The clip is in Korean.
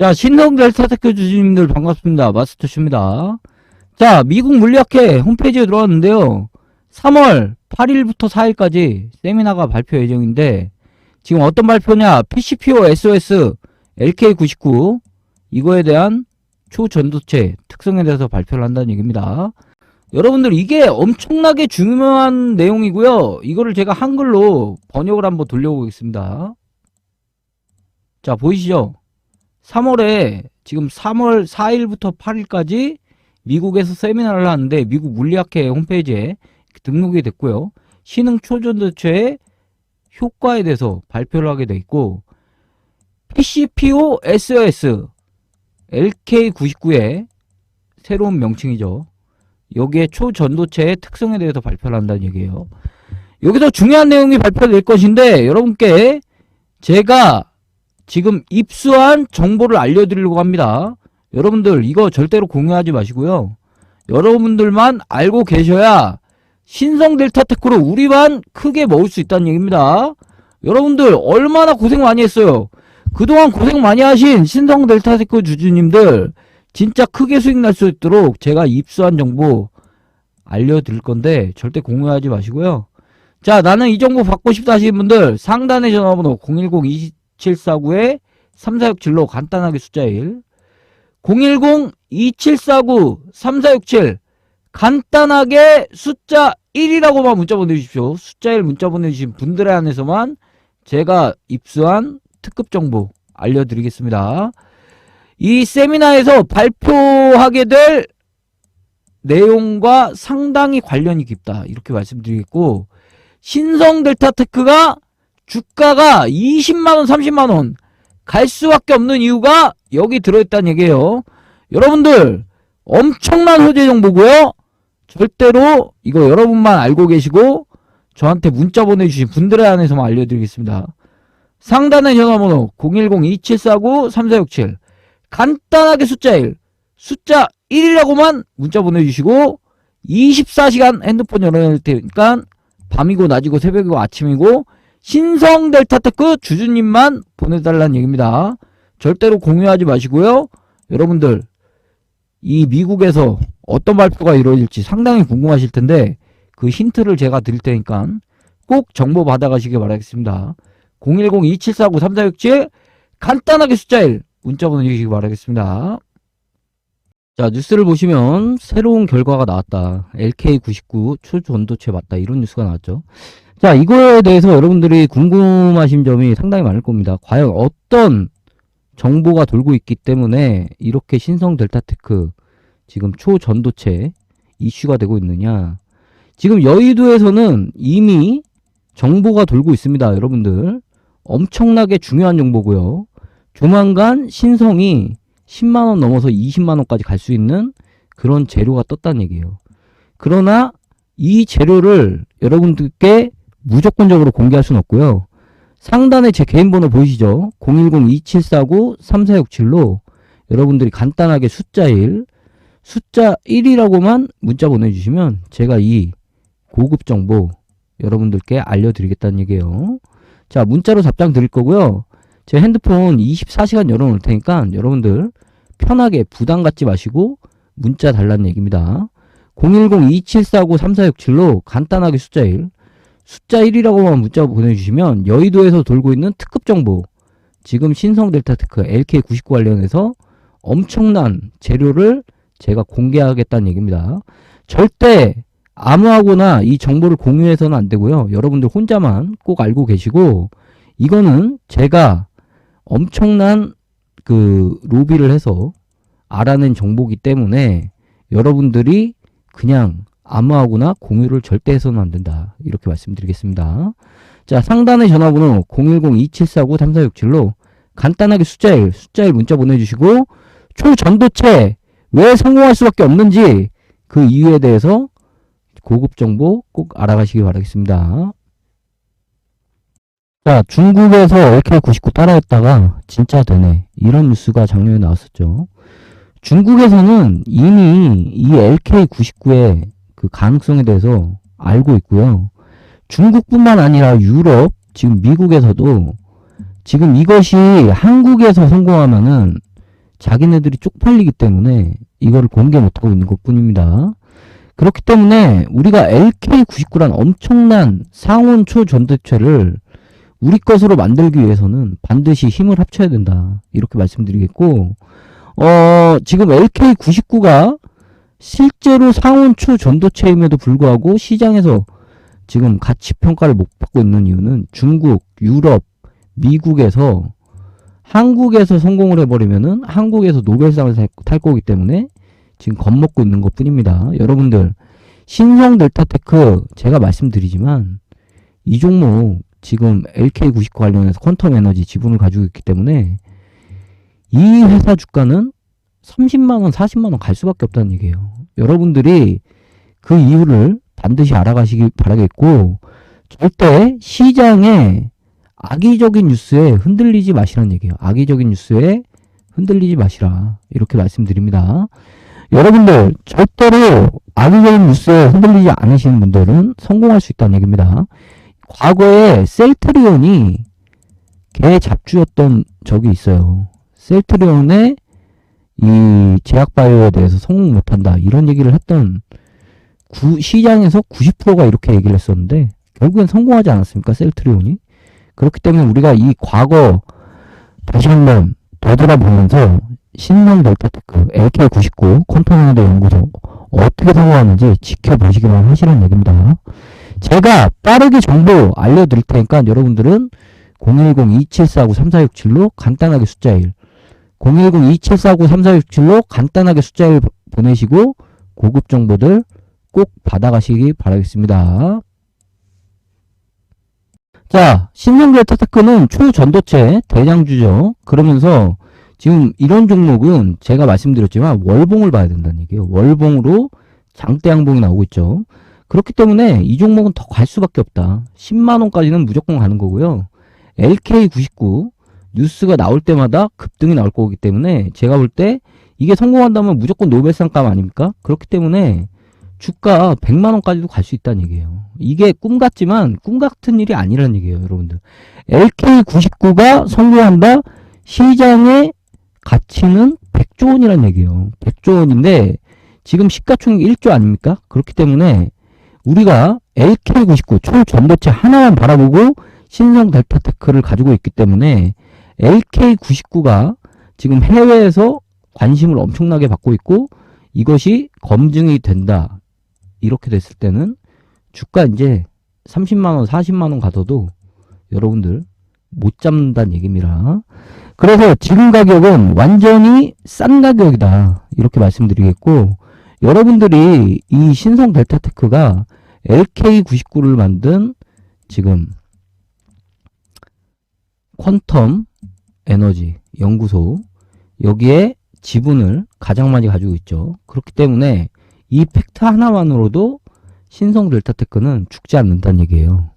자, 신성 델타테크 주주님들 반갑습니다. 마스터쇼입니다. 자, 미국 물리학회 홈페이지에 들어왔는데요. 3월 8일부터 4일까지 세미나가 발표 예정인데, 지금 어떤 발표냐, PCPO SOS LK99, 이거에 대한 초전도체 특성에 대해서 발표를 한다는 얘기입니다. 여러분들, 이게 엄청나게 중요한 내용이고요. 이거를 제가 한글로 번역을 한번 돌려보겠습니다. 자, 보이시죠? 3월에 지금 3월 4일부터 8일까지 미국에서 세미나를 하는데 미국 물리학회 홈페이지에 등록이 됐고요. 신흥 초전도체의 효과에 대해서 발표를 하게 돼 있고 PCPO SOS LK99의 새로운 명칭이죠. 여기에 초전도체의 특성에 대해서 발표를 한다는 얘기예요. 여기서 중요한 내용이 발표될 것인데 여러분께 제가 지금 입수한 정보를 알려드리려고 합니다. 여러분들 이거 절대로 공유하지 마시고요. 여러분들만 알고 계셔야 신성 델타 테크로 우리만 크게 먹을 수 있다는 얘기입니다. 여러분들 얼마나 고생 많이 했어요. 그동안 고생 많이 하신 신성 델타 테크 주주님들 진짜 크게 수익 날 수 있도록 제가 입수한 정보 알려드릴 건데 절대 공유하지 마시고요. 자 나는 이 정보 받고 싶다 하시는 분들 상단의 전화번호 010 2749에 3467로 간단하게 숫자 1 010-2749-3467 간단하게 숫자 1이라고만 문자 보내주십시오. 숫자 1 문자 보내주신 분들에 한해서만 제가 입수한 특급 정보 알려드리겠습니다. 이 세미나에서 발표하게 될 내용과 상당히 관련이 깊다. 이렇게 말씀드리겠고 신성 델타 테크가 주가가 20만원, 30만원 갈 수밖에 없는 이유가 여기 들어있다는 얘기예요. 여러분들 엄청난 호재 정보고요. 절대로 이거 여러분만 알고 계시고 저한테 문자 보내주신 분들에 한해서만 알려드리겠습니다. 상단의 전화번호 010-2749-3467 간단하게 숫자 1 숫자 1이라고만 문자 보내주시고 24시간 핸드폰 열어놓을 테니까 밤이고 낮이고 새벽이고 아침이고 신성 델타테크 주주님만 보내달라는 얘기입니다. 절대로 공유하지 마시고요. 여러분들 이 미국에서 어떤 발표가 이루어질지 상당히 궁금하실 텐데 그 힌트를 제가 드릴 테니까 꼭 정보 받아가시길 바라겠습니다. 010-2749-3467 간단하게 숫자 1 문자 보내주시기 바라겠습니다. 자 뉴스를 보시면 새로운 결과가 나왔다. LK99 초전도체 맞다 이런 뉴스가 나왔죠. 자, 이거에 대해서 여러분들이 궁금하신 점이 상당히 많을 겁니다. 과연 어떤 정보가 돌고 있기 때문에 이렇게 신성 델타테크 지금 초전도체 이슈가 되고 있느냐. 지금 여의도에서는 이미 정보가 돌고 있습니다. 여러분들. 엄청나게 중요한 정보고요. 조만간 신성이 10만 원 넘어서 20만 원까지 갈 수 있는 그런 재료가 떴다는 얘기예요. 그러나 이 재료를 여러분들께 무조건적으로 공개할 수는 없고요. 상단에 제 개인 번호 보이시죠? 010-2749-3467로 여러분들이 간단하게 숫자 1, 숫자 1이라고만 문자 보내주시면 제가 이 고급 정보 여러분들께 알려드리겠다는 얘기예요. 자, 문자로 답장 드릴 거고요. 제 핸드폰 24시간 열어놓을 테니까 여러분들 편하게 부담 갖지 마시고 문자 달라는 얘기입니다. 010-2749-3467로 간단하게 숫자 1, 숫자 1이라고만 문자 보내주시면 여의도에서 돌고 있는 특급 정보 지금 신성 델타테크 LK99 관련해서 엄청난 재료를 제가 공개하겠다는 얘기입니다. 절대 아무하고나 이 정보를 공유해서는 안 되고요. 여러분들 혼자만 꼭 알고 계시고 이거는 제가 엄청난 그 로비를 해서 알아낸 정보기 때문에 여러분들이 그냥 아무하고나 공유를 절대 해서는 안 된다. 이렇게 말씀드리겠습니다. 자, 상단의 전화번호 010-2749-3467로 간단하게 숫자 1, 숫자 1 문자 보내주시고 초전도체 왜 성공할 수밖에 없는지 그 이유에 대해서 고급 정보 꼭 알아가시기 바라겠습니다. 자, 중국에서 LK99 따라했다가 진짜 되네. 이런 뉴스가 작년에 나왔었죠. 중국에서는 이미 이 LK99의 그 가능성에 대해서 알고 있고요. 중국뿐만 아니라 유럽, 지금 미국에서도 지금 이것이 한국에서 성공하면은 자기네들이 쪽팔리기 때문에 이거를 공개 못하고 있는 것 뿐입니다. 그렇기 때문에 우리가 LK99란 엄청난 상온 초전도체를 우리 것으로 만들기 위해서는 반드시 힘을 합쳐야 된다. 이렇게 말씀드리겠고, 어, 지금 LK99가 실제로 상온 초전도체임에도 불구하고 시장에서 지금 가치 평가를 못 받고 있는 이유는 중국, 유럽, 미국에서 한국에서 성공을 해버리면은 한국에서 노벨상을 탈, 탈 거기 때문에 지금 겁먹고 있는 것 뿐입니다. 여러분들, 신성 델타테크 제가 말씀드리지만 이 종목 지금 LK99 관련해서 퀀텀 에너지 지분을 가지고 있기 때문에 이 회사 주가는 30만원, 40만원 갈 수밖에 없다는 얘기예요. 여러분들이 그 이유를 반드시 알아가시기 바라겠고, 절대 시장에 악의적인 뉴스에 흔들리지 마시라는 얘기예요. 악의적인 뉴스에 흔들리지 마시라. 이렇게 말씀드립니다. 여러분들, 절대로 악의적인 뉴스에 흔들리지 않으시는 분들은 성공할 수 있다는 얘기입니다. 과거에 셀트리온이 개 잡주였던 적이 있어요. 셀트리온의 이 제약바이오에 대해서 성공 못한다. 이런 얘기를 했던 구- 시장에서 90%가 이렇게 얘기를 했었는데 결국엔 성공하지 않았습니까? 셀트리온이. 그렇기 때문에 우리가 이 과거 다시 한번 되돌아보면서 신성 델타테크 LK99 콘토너드 연구소 어떻게 성공하는지 지켜보시기만 하시라는 얘기입니다. 제가 빠르게 정보 알려드릴 테니까 여러분들은 010-2749-3467로 간단하게 숫자 1 010-2749-3467로 간단하게 숫자 1 보내시고 고급 정보들 꼭 받아가시기 바라겠습니다. 자, 신성델타테크는 초전도체 대장주죠. 그러면서 지금 이런 종목은 제가 말씀드렸지만 월봉을 봐야 된다는 얘기예요. 월봉으로 장대양봉이 나오고 있죠. 그렇기 때문에 이 종목은 더 갈 수밖에 없다. 10만원까지는 무조건 가는 거고요. LK99 뉴스가 나올 때마다 급등이 나올 거기 때문에 제가 볼 때 이게 성공한다면 무조건 노벨상감 아닙니까? 그렇기 때문에 주가 100만원까지도 갈 수 있다는 얘기예요. 이게 꿈 같지만 꿈 같은 일이 아니라는 얘기예요, 여러분들. LK99가 성공한다? 시장의 가치는 100조 원이라는 얘기예요. 100조 원인데 지금 시가총액 1조 아닙니까? 그렇기 때문에 우리가 LK99 초전도체 하나만 바라보고 신성 델타테크를 가지고 있기 때문에 LK99가 지금 해외에서 관심을 엄청나게 받고 있고 이것이 검증이 된다. 이렇게 됐을 때는 주가 이제 30만원, 40만원 가서도 여러분들 못 잡는다는 얘기입니다. 그래서 지금 가격은 완전히 싼 가격이다. 이렇게 말씀드리겠고, 여러분들이 이 신성 델타테크가 LK99를 만든 지금 퀀텀 에너지 연구소 여기에 지분을 가장 많이 가지고 있죠. 그렇기 때문에 이 팩트 하나만으로도 신성 델타테크는 죽지 않는다는 얘기예요.